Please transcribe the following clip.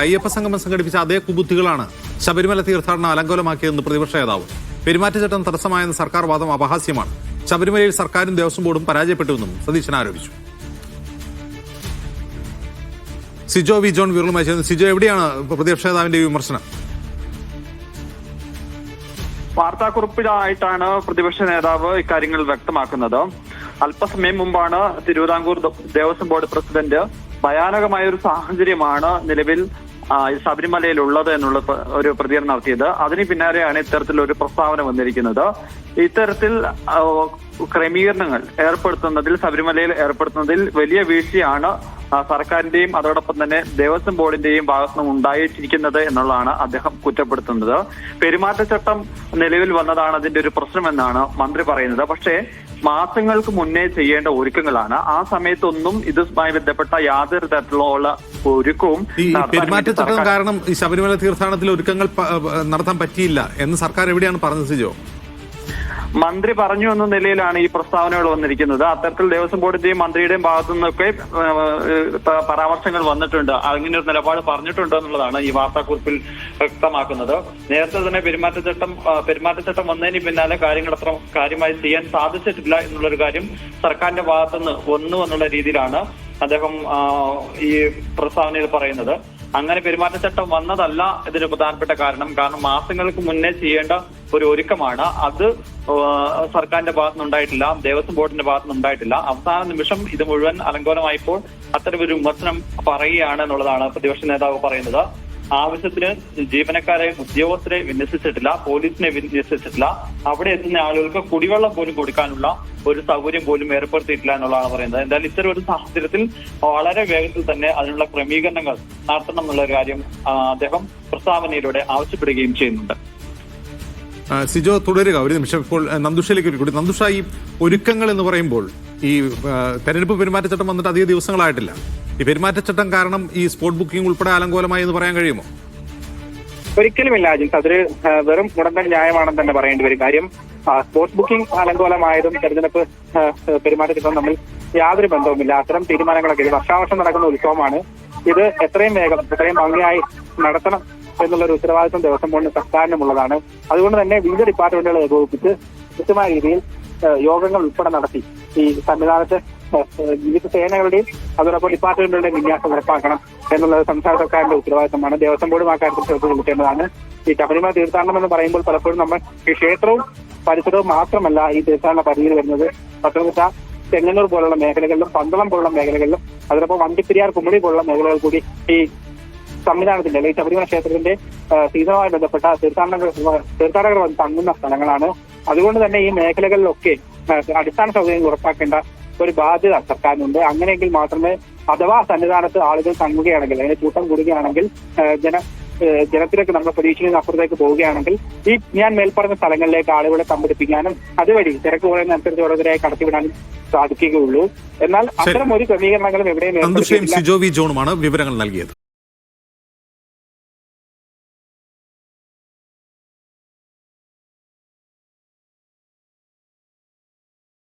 അയ്യപ്പ സംഗമം സംഘടിപ്പിച്ച അതേ കുബുദ്ധികളാണ് ശബരിമല തീർത്ഥാടനം അലങ്കോലമാക്കിയതെന്ന് പ്രതിപക്ഷ നേതാവ്. പെരുമാറ്റച്ചട്ടം തടസ്സമായെന്ന സർക്കാർ വാദം അപഹാസ്യമാണ്. ശബരിമലയിൽ സർക്കാരും ദേവസ്വം ബോർഡും പരാജയപ്പെട്ടുവെന്നും സതീശൻ ആരോപിച്ചു. സിജോ വി ജോൺ വിരളുമായി ചേർന്ന് സിജോ എവിടെയാണ് പ്രതിപക്ഷ നേതാവിന്റെ വിമർശനം? വാർത്താക്കുറിപ്പിലായിട്ടാണ് പ്രതിപക്ഷ നേതാവ് ഇക്കാര്യങ്ങൾ വ്യക്തമാക്കുന്നത്. അല്പസമയം മുമ്പാണ് തിരുവിതാംകൂർ ദേവസ്വം ബോർഡ് പ്രസിഡന്റ് ഭയാനകമായ ഒരു സാഹചര്യമാണ് നിലവിൽ ശബരിമലയിൽ ഉള്ളത് എന്നുള്ള ഒരു പ്രതികരണം നടത്തിയത്. അതിന് പിന്നാലെയാണ് ഇത്തരത്തിലൊരു പ്രസ്താവന വന്നിരിക്കുന്നത്. ഇത്തരത്തിൽ ക്രമീകരണങ്ങൾ ഏർപ്പെടുത്തുന്നതിൽ ശബരിമലയിൽ ഏർപ്പെടുത്തുന്നതിൽ വലിയ വീഴ്ചയാണ് സർക്കാരിന്റെയും അതോടൊപ്പം തന്നെ ദേവസ്വം ബോർഡിന്റെയും ഭാഗത്തുനിന്ന് ഉണ്ടായിട്ടിരിക്കുന്നത് എന്നുള്ളതാണ് അദ്ദേഹം കുറ്റപ്പെടുത്തുന്നത്. പെരുമാറ്റച്ചട്ടം നിലവിൽ വന്നതാണ് അതിന്റെ ഒരു പ്രശ്നമെന്നാണ് മന്ത്രി പറയുന്നത്. പക്ഷേ മാസങ്ങൾക്ക് മുന്നേ ചെയ്യേണ്ട ഒരുക്കങ്ങളാണ്. ആ സമയത്തൊന്നും ഇതുമായി ബന്ധപ്പെട്ട യാതൊരു തരത്തിലുള്ള ഒരുക്കവും പെരുമാറ്റച്ചട്ടം കാരണം ഈ ശബരിമല തീർത്ഥാടനത്തിൽ ഒരുക്കങ്ങൾ നടത്താൻ പറ്റിയില്ല എന്ന് സർക്കാർ എവിടെയാണ് പറഞ്ഞത് സിജോ? മന്ത്രി പറഞ്ഞു എന്ന നിലയിലാണ് ഈ പ്രസ്താവനകൾ വന്നിരിക്കുന്നത്. അത്തരത്തിൽ ദേവസ്വം ബോർഡിന്റെയും മന്ത്രിയുടെയും ഭാഗത്തു നിന്നൊക്കെ പരാമർശങ്ങൾ വന്നിട്ടുണ്ട്. അങ്ങനെ ഒരു നിലപാട് പറഞ്ഞിട്ടുണ്ട് എന്നുള്ളതാണ് ഈ വാർത്താക്കുറിപ്പിൽ വ്യക്തമാക്കുന്നത്. നേരത്തെ തന്നെ പെരുമാറ്റച്ചട്ടം പെരുമാറ്റച്ചട്ടം വന്നതിന് പിന്നാലെ കാര്യങ്ങൾ അത്ര കാര്യമായി ചെയ്യാൻ സാധിച്ചിട്ടില്ല എന്നുള്ളൊരു കാര്യം സർക്കാരിന്റെ ഭാഗത്തുനിന്ന് വന്നു എന്നുള്ള രീതിയിലാണ് അദ്ദേഹം ഈ പ്രസ്താവനയിൽ പറയുന്നത്. അങ്ങനെ പെരുമാറ്റച്ചട്ടം വന്നതല്ല ഇതിന് പ്രധാനപ്പെട്ട കാരണം. കാരണം മാസങ്ങൾക്ക് മുന്നേ ചെയ്യേണ്ട ഒരു ഒരുക്കമാണ്. അത് സർക്കാരിന്റെ സർക്കാരിന്റെ ഭാഗത്തുനിന്നുണ്ടായിട്ടില്ല ദേവസ്വം ബോർഡിന്റെ ഭാഗത്തുനിന്നുണ്ടായിട്ടില്ല. അവസാന നിമിഷം ഇത് മുഴുവൻ അലങ്കോലമായപ്പോൾ അത്തരമൊരു വിമർശനം പറയുകയാണ് എന്നുള്ളതാണ് പ്രതിപക്ഷ നേതാവ് പറയുന്നത്. ആവശ്യത്തിന് ജീവനക്കാരെ ഉദ്യോഗസ്ഥരെ വിന്യസിച്ചിട്ടില്ല പോലീസിനെ വിന്യസിച്ചിട്ടില്ല. അവിടെ എത്തുന്ന ആളുകൾക്ക് കുടിവെള്ളം പോലും കൊടുക്കാനുള്ള ഒരു സൗകര്യം പോലും ഏർപ്പെടുത്തിയിട്ടില്ല എന്നുള്ളതാണ് പറയുന്നത്. എന്തായാലും ഇത്തരം ഒരു സാഹചര്യത്തിൽ വളരെ വേഗത്തിൽ തന്നെ അതിനുള്ള ക്രമീകരണങ്ങൾ നടത്തണം എന്നുള്ള കാര്യം അദ്ദേഹം പ്രസ്താവനയിലൂടെ ആവശ്യപ്പെടുകയും ചെയ്യുന്നുണ്ട്. സിജോ തുടരുക. ഒരു നിമിഷം. ഇപ്പോൾ നന്ദുഷയിലേക്ക് കൂടി. നന്ദുഷ ഈ ഒരുക്കങ്ങൾ എന്ന് പറയുമ്പോൾ ഈ തെരഞ്ഞെടുപ്പ് പെരുമാറ്റച്ചട്ടം വന്നിട്ട് അധിക ദിവസങ്ങളായിട്ടില്ല. ഈ പെരുമാറ്റച്ചട്ടം കാരണം ഈ സ്പോട്ട് ബുക്കിംഗ് ഉൾപ്പെടെ അലങ്കോലമായി എന്ന് പറയാൻ കഴിയുമോ? ഒരിക്കലുമില്ല അജിൻസ് അതൊരു വെറും മുടന്തൻ ന്യായമാണെന്ന് തന്നെ പറയേണ്ടി വരും. കാര്യം സ്പോർട്സ് ബുക്കിംഗ് അലങ്കോലമായതും തെരഞ്ഞെടുപ്പ് പെരുമാറ്റത്തിനും തമ്മിൽ യാതൊരു ബന്ധവുമില്ല. അത്തരം തീരുമാനങ്ങളൊക്കെ ഇത് വർഷാവർഷം നടക്കുന്ന ഉത്സവമാണ്. ഇത് എത്രയും വേഗം എത്രയും ഭംഗിയായി നടത്തണം എന്നുള്ള ഒരു ഉത്തരവാദിത്വം ദേവസ്വം ബോർഡിന് സർക്കാരിനുമുള്ളതാണ് അതുകൊണ്ട് തന്നെ വിവിധ ഡിപ്പാർട്ട്മെന്റുകളെ ഏകോപിപ്പിച്ച് കൃത്യമായ രീതിയിൽ യോഗങ്ങൾ ഉൾപ്പെടെ നടത്തി. ഈ സംവിധാനത്ത് വിവിധ സേനകളുടെയും അതോടൊപ്പം ഡിപ്പാർട്ട്മെന്റുകളുടെയും വിന്യാസം ഉറപ്പാക്കണം എന്നുള്ളത് സംസ്ഥാന സർക്കാരിന്റെ ഉത്തരവാദിത്തമാണ്. ദേവസ്വം ബോർഡും ആ കാര്യത്തിൽ ശ്രദ്ധ ചെലുത്തേണ്ടതാണ്. ഈ ശബരിമല തീർത്ഥാടനം എന്ന് പറയുമ്പോൾ പലപ്പോഴും നമ്മൾ ഈ ക്ഷേത്രവും പരിസരവും മാത്രമല്ല ഈ തീർത്ഥാടന പരിധിയിൽ വരുന്നത്. പത്തനംതിട്ട ചെങ്ങന്നൂർ പോലുള്ള മേഖലകളിലും പന്തളം പോലുള്ള മേഖലകളിലും അതോടൊപ്പം വണ്ടിപ്പെരിയാർ കുമളി പോലുള്ള മേഖലകൾ കൂടി ഈ സംവിധാനത്തിന്റെ അല്ലെങ്കിൽ ശബരിമല ക്ഷേത്രത്തിന്റെ സീസണുമായി ബന്ധപ്പെട്ട തീർത്ഥാടന തീർത്ഥാടകർ തങ്ങുന്ന സ്ഥലങ്ങളാണ്. അതുകൊണ്ട് തന്നെ ഈ മേഖലകളിലൊക്കെ അടിസ്ഥാന സൗകര്യങ്ങൾ ഉറപ്പാക്കേണ്ട ഒരു ബാധ്യത സർക്കാരിനുണ്ട്. അങ്ങനെയെങ്കിൽ മാത്രമേ അഥവാ സന്നിധാനത്ത് ആളുകൾ തങ്ങുകയാണെങ്കിൽ അതിന് കൂട്ടം കൂടുകയാണെങ്കിൽ ജന ജനത്തിലേക്ക് നമ്മുടെ പ്രതീക്ഷയിൽ നിന്ന് അപ്പുറത്തേക്ക് പോവുകയാണെങ്കിൽ ഈ ഞാൻ മേൽപ്പറഞ്ഞ സ്ഥലങ്ങളിലേക്ക് ആളുകളെ സംഘടിപ്പിക്കാനും അതുവഴി തിരക്ക് കുറയുന്നതനുസരിച്ച് ഓരോരുത്തരെ കടത്തിവിടാനും സാധിക്കുകയുള്ളൂ. എന്നാൽ അത്തരം ഒരു ക്രമീകരണങ്ങളും എവിടെയും വിവരങ്ങൾ നൽകിയത്.